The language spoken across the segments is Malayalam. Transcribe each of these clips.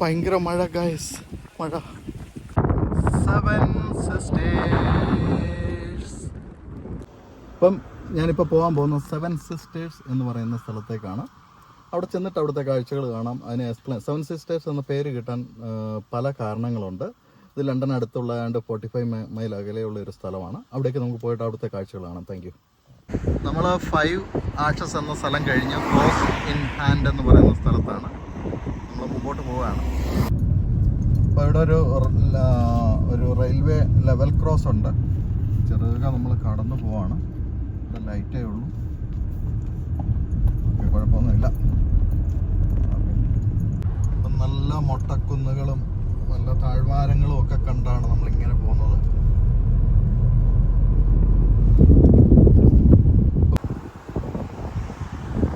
ഭയങ്കര മഴ ഗായസ് മഴ. സെവൻ സിസ്റ്റേഴ്സ് ഇപ്പം ഞാനിപ്പോൾ പോകാൻ പോകുന്ന സെവൻ സിസ്റ്റേഴ്സ് എന്ന് പറയുന്ന സ്ഥലത്തേക്കാണ്. അവിടെ ചെന്നിട്ട് അവിടുത്തെ കാഴ്ചകൾ കാണാം. അതിന് എക്സ്പ്ലെയിൻ സെവൻ സിസ്റ്റേഴ്സ് എന്ന പേര് കിട്ടാൻ പല കാരണങ്ങളുണ്ട്. ഇത് ലണ്ടൻ അടുത്തുള്ള ഏതാണ്ട് ഫോർട്ടി ഫൈവ് മൈൽ അകലെയുള്ള ഒരു സ്ഥലമാണ്. അവിടേക്ക് നമുക്ക് പോയിട്ട് അവിടുത്തെ കാഴ്ചകൾ കാണാം. താങ്ക് യു നമ്മൾ ഫൈവ് ആഷസ് എന്ന സ്ഥലം കഴിഞ്ഞ് ക്ലോസ് ഇൻ ഹാൻഡ് എന്ന് പറയുന്ന സ്ഥലത്താണ്. നമ്മൾ മുമ്പോട്ട് പോവുകയാണ്. അപ്പോൾ ഇവിടെ ഒരു ഒരു റെയിൽവേ ലെവൽ ക്രോസ് ഉണ്ട്. ചെറുക നമ്മൾ കടന്നു പോവാണ്. ഇവിടെ ലൈറ്റേ ഉള്ളൂ. ഓക്കെ കുഴപ്പമൊന്നുമില്ല. അപ്പം നല്ല മൊട്ടക്കുന്നുകളും നല്ല താഴ്വാരങ്ങളും ഒക്കെ കണ്ടാണ് നമ്മളിങ്ങനെ പോകുന്നത്.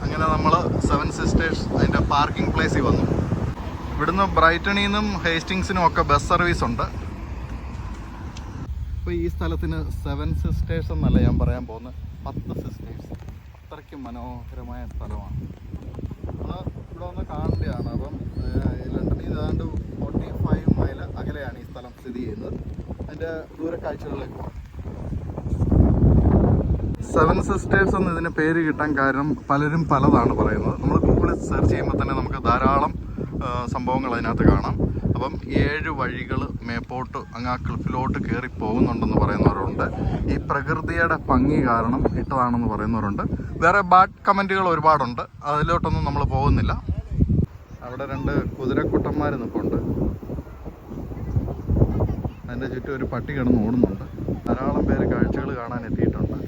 അങ്ങനെ നമ്മൾ സെവൻ സിസ്റ്റേഴ്സ് അതിന്റെ പാർക്കിംഗ് പ്ലേസിൽ വന്നു. ഇവിടുന്ന് ബ്രൈറ്റണിൽ നിന്നും ഹേസ്റ്റിങ്സിനും ഒക്കെ ബസ് സർവീസ് ഉണ്ട്. ഇപ്പോൾ ഈ സ്ഥലത്തിന് സെവൻ സിസ്റ്റേഴ്സ് എന്നല്ല ഞാൻ പറയാൻ പോകുന്നത്. പത്ത് സിസ്റ്റേഴ്സ് അത്രയ്ക്ക് മനോഹരമായ സ്ഥലമാണ്. ഇവിടെ ഒന്ന് കാണേണ്ടതാണ് അപ്പം ലണ്ടനിൽ ഏതാണ്ട് ഫോർട്ടി ഫൈവ് മൈൽ അകലെയാണ് ഈ സ്ഥലം സ്ഥിതി ചെയ്യുന്നത്. അതിന്റെ ദൂരക്കാഴ്ചകളിലേക്ക് പോകാം. സെവൻ സിസ്റ്റേഴ്സ് എന്ന് ഇതിന് പേര് കിട്ടാൻ കാരണം പലരും പലതാണ് പറയുന്നത്. നമ്മൾ ഗൂഗിളിൽ സെർച്ച് ചെയ്യുമ്പോൾ തന്നെ നമുക്ക് ധാരാളം സംഭവങ്ങൾ അതിനകത്ത് കാണാം. അപ്പം ഏഴ് വഴികൾ മേപ്പോട്ട് അങ്ങ് ആ ക്ലിഫിലോട്ട് കയറി പോകുന്നുണ്ടെന്ന് പറയുന്നവരുണ്ട്. ഈ പ്രകൃതിയുടെ ഭംഗി കാരണം ഇട്ടതാണെന്ന് പറയുന്നവരുണ്ട്. വേറെ ബാഡ് കമന്റുകൾ ഒരുപാടുണ്ട്. അതിലോട്ടൊന്നും നമ്മൾ പോകുന്നില്ല. അവിടെ രണ്ട് കുതിരക്കുട്ടന്മാർ നിൽപ്പുണ്ട്. അതിന്റെ ചുറ്റും ഒരു പട്ടി കിടന്ന് ഓടുന്നുണ്ട്. ധാരാളം പേര് കാഴ്ചകൾ കാണാൻ എത്തിയിട്ടുണ്ട്.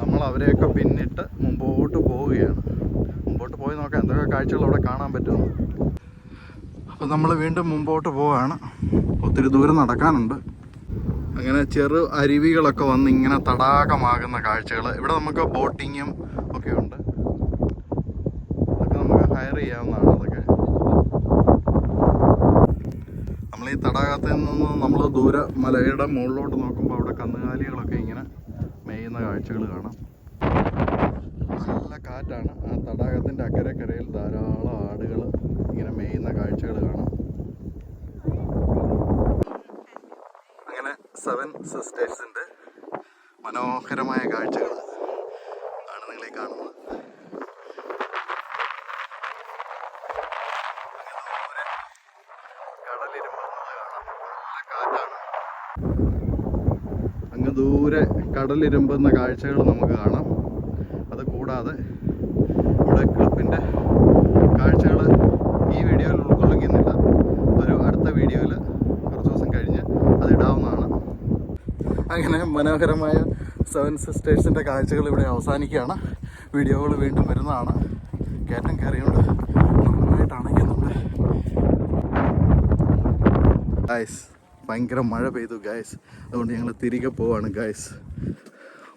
നമ്മൾ അവരെയൊക്കെ പിന്നിട്ട് മുമ്പോട്ട് പോവുകയാണ്. മുമ്പോട്ട് പോയി നോക്കാം. എന്തൊക്കെ കാഴ്ചകൾ അവിടെ കാണാൻ പറ്റുമെന്ന്. അപ്പം നമ്മൾ വീണ്ടും മുമ്പോട്ട് പോവുകയാണ് ഒത്തിരി ദൂരം നടക്കാനുണ്ട്. അങ്ങനെ ചെറു അരുവികളൊക്കെ വന്ന് ഇങ്ങനെ തടാകമാകുന്ന കാഴ്ചകൾ ഇവിടെ നമുക്ക് ബോട്ടിങ്ങും ഒക്കെ ഉണ്ട്. അതൊക്കെ നമുക്ക് ഹയർ ചെയ്യാവുന്നതാണ് അതൊക്കെ. നമ്മൾ ഈ തടാകത്തിൽ നിന്ന് നമ്മൾ ദൂരെ മലയുടെ മുകളിലോട്ട് നോക്കുമ്പോൾ അവിടെ കന്നുകാലികളൊക്കെ ഇങ്ങനെ മേയുന്ന കാഴ്ചകൾ കാണാം. നല്ല കാറ്റാണ്. ആ തടാകത്തിന്റെ അക്കരക്കരയിൽ ധാരാളം ആടുകൾ ഇങ്ങനെ മേയുന്ന കാഴ്ചകൾ കാണാം. അങ്ങനെ സെവൻ സിസ്റ്റേഴ്സിന്റെ മനോഹരമായ കാഴ്ചകൾ ആണ് നിങ്ങളീ കാണുന്നത്. അങ്ങ് ദൂരെ കടലിരുമ്പുന്ന കാഴ്ചകൾ നമുക്ക് കാണാം. അത് കൂടാതെ ഇവിടെ ക്ലിപ്പിന്റെ കാഴ്ചകൾ വീഡിയോയിൽ ഉൾക്കൊള്ളിക്കുന്നില്ല ഒരു അടുത്ത വീഡിയോയിൽ കുറച്ച് ദിവസം കഴിഞ്ഞ് അത് ഇടാവുന്നതാണ്. അങ്ങനെ മനോഹരമായ സെവൻ സിസ്റ്റേഴ്സിന്റെ കാഴ്ചകൾ ഇവിടെ അവസാനിക്കുകയാണ്. വീഡിയോകൾ വീണ്ടും വരുന്നതാണ്. കയറ്റം കയറിയുണ്ട് നന്നായിട്ട് ഗായ്സ് ഭയങ്കര മഴ പെയ്തു ഗായ്സ് അതുകൊണ്ട് ഞങ്ങൾ തിരികെ പോവാണ് ഗായ്സ്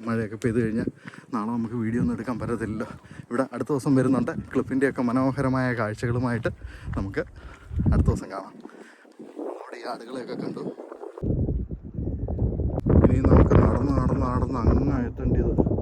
മഴയൊക്കെ പെയ്തു കഴിഞ്ഞാൽ നാളെ നമുക്ക് വീഡിയോ ഒന്നും എടുക്കാൻ പറ്റത്തില്ലല്ലോ. ഇവിടെ അടുത്ത ദിവസം വരുന്നുണ്ട്. ക്ലിപ്പിന്റെയൊക്കെ മനോഹരമായ കാഴ്ചകളുമായിട്ട് നമുക്ക് അടുത്ത ദിവസം കാണാം. അവിടെ ഈ ആടുകളെയൊക്കെ കണ്ടു. ഇനി നമുക്ക് നടന്ന് നടന്ന് നടന്ന് അങ്ങ് എത്തേണ്ടത്